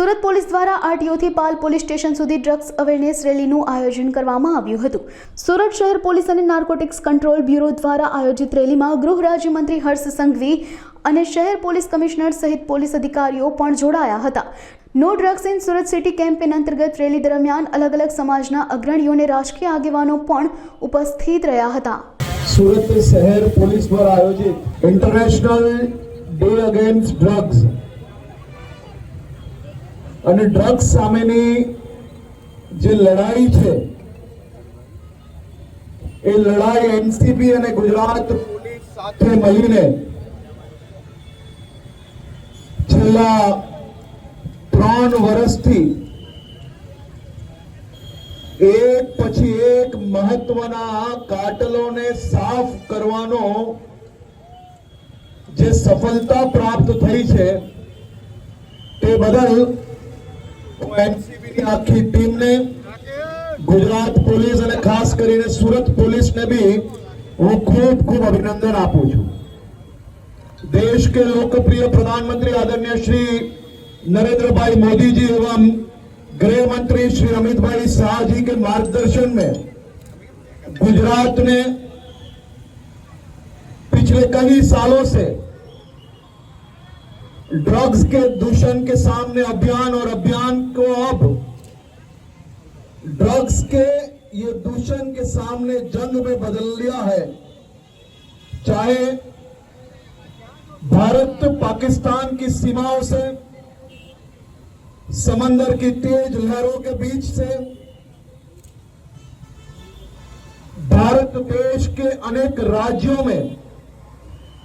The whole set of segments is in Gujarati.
સુરત પોલીસ દ્વારા આરટીઓથી પાલ પોલીસ સ્ટેશન સુધી ડ્રગ્સ અવેરનેસ રેલીનું આયોજન કરવામાં આવ્યું હતું. સુરત શહેર પોલીસ અને નાર્કોટિક્સ કંટ્રોલ બ્યુરો દ્વારા આયોજિત રેલીમાં ગૃહ રાજ્યમંત્રી હર્ષ સંઘવી અને શહેર પોલીસ કમિશનર સહિત પોલીસ અધિકારીઓ પણ જોડાયા હતા. No drugs in Surat city campaign અંતર્ગત રેલી દરમિયાન અલગ અલગ સમાજના અગ્રણીઓને રાજકીય આગેવાનો પણ ઉપસ્થિત રહ્યા હતા. સુરત શહેર પોલીસ દ્વારા આયોજિત ઇન્ટરનેશનલ ડે અગેન્સ્ટ ડ્રગ્સ અને ડ્રગ્સ સામેની જે લડાઈ છે, એ લડાઈ એનસીપી અને ગુજરાત પોલીસ સાથે મળીને છેલ્લા ત્રણ વર્ષથી એક પછી એક મહત્વના કાટલોને સાફ કરવાનો જે સફળતા પ્રાપ્ત થઈ છે, તે બદલ હું NCB ની આખી ટીમને ગુજરાત પોલીસ અને ખાસ કરીને સુરત પોલીસને બી હું ખૂબ ખૂબ અભિનંદન આપું છું देश के लोकप्रिय प्रधानमंत्री आदरणीय श्री नरेंद्र भाई मोदी जी एवं गृह मंत्री श्री अमित भाई शाह जी के मार्गदर्शन में गुजरात ने पिछले कई सालों से ड्रग्स के दूषण के सामने अभियान और अभियान को अब ड्रग्स के ये दूषण के सामने जंग में बदल लिया है। चाहे भारत पाकिस्तान की सीमाओं से, समंदर की तेज लहरों के बीच से, भारत देश के अनेक राज्यों में,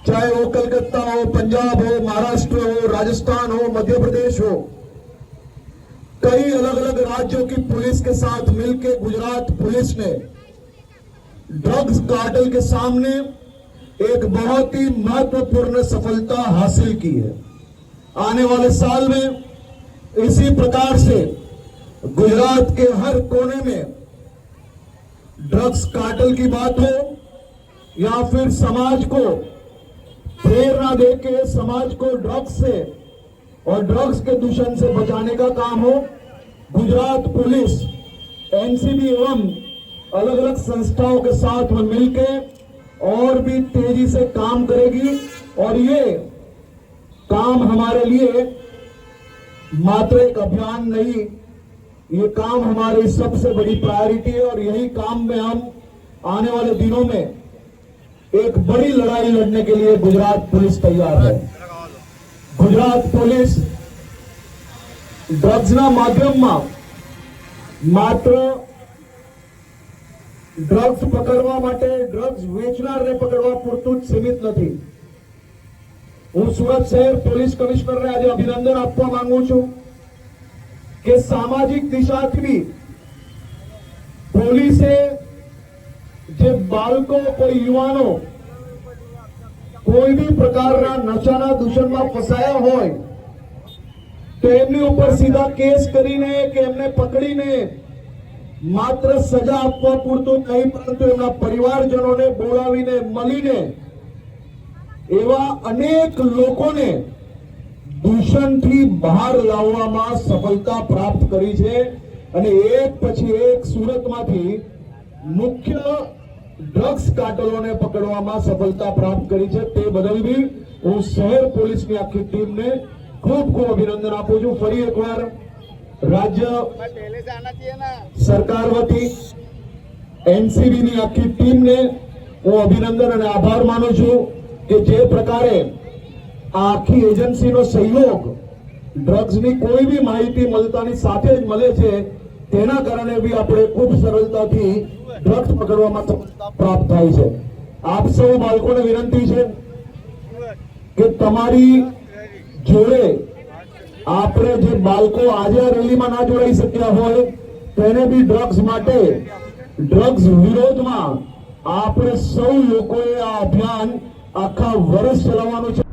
चाहे वो कलकत्ता हो, पंजाब हो, महाराष्ट्र हो, राजस्थान हो, मध्य प्रदेश हो कई अलग अलग राज्यों की पुलिस के साथ मिलकर गुजरात पुलिस ने ड्रग्स कार्टल के सामने एक बहुत ही महत्वपूर्ण सफलता हासिल की है। आने वाले साल में इसी प्रकार से गुजरात के हर कोने में ड्रग्स कार्टल की बात हो या फिर समाज को प्रेरणा दे के समाज को ड्रग्स से और ड्रग्स के दूषण से बचाने का काम हो, गुजरात पुलिस, एनसीबी एवं अलग अलग संस्थाओं के साथ में मिलकर और भी तेज़ी से काम करेगी। और ये काम हमारे लिए मात्र एक अभियान नहीं, ये काम हमारी सबसे बड़ी प्रायोरिटी है। और यही काम में हम आने वाले दिनों में एक बड़ी लड़ाई लड़ने के लिए गुजरात पुलिस तैयार है। ગુજરાત પોલીસ ડ્રગ્સના માધ્યમમાં માત્ર ડ્રગ્સ પકડવા માટે ડ્રગ્સ વેચનારને પકડવા પૂરતું જ સીમિત નથી. હું સુરત શહેર પોલીસ કમિશનરને આજે અભિનંદન આપવા માંગુ છું કે સામાજિક દિશાથી પોલીસે જે બાળકો કોઈ યુવાનો કોઈ બી પ્રકારના નશાના દૂષણમાં ફસાયા હોય, તો એમની ઉપર સીધા કેસ કરીને કે એમને પકડીને માત્ર સજા આપવા પૂરતું નહીં, પરંતુ એમના પરિવારજનોને બોલાવીને, મળીને એવા અનેક લોકોને દૂષણથી બહાર લાવવામાં સફળતા પ્રાપ્ત કરી છે. અને એક પછી એક સુરતમાંથી મુખ્ય ડ્રગ્સ કાટલોને પકડવામાં સફળતા પ્રાપ્ત કરી છે. તે બદલ બી હું શહેર પોલીસની આખી ટીમને ખૂબ ખૂબ અભિનંદન આપું છું. ફરી એકવાર રાજ્ય સરકાર વતી એનસીબીની આખી ટીમને હું અભિનંદન અને આભાર માનું છું કે જે પ્રકારે આ આખી એજન્સીનો સહયોગ ડ્રગ્સની કોઈ બી માહિતી મળતાની સાથે જ મળે છે, તેના કારણે બી આપણે ખૂબ સરળતાથી ડ્રગ્સ પકડવામાં પ્રાપ્ત થાય છે. આપ સૌ બાળકોને વિનંતી છે કે તમારી જોડે આપણે જે બાળકો આજે આ રેલીમાં ના જોડાઈ શક્યા હોય, તેને બી ડ્રગ્સ માટે ડ્રગ્સ વિરોધમાં આપણે સૌ લોકોએ આ અભિયાન આખા વર્ષ ચલાવવાનું છે.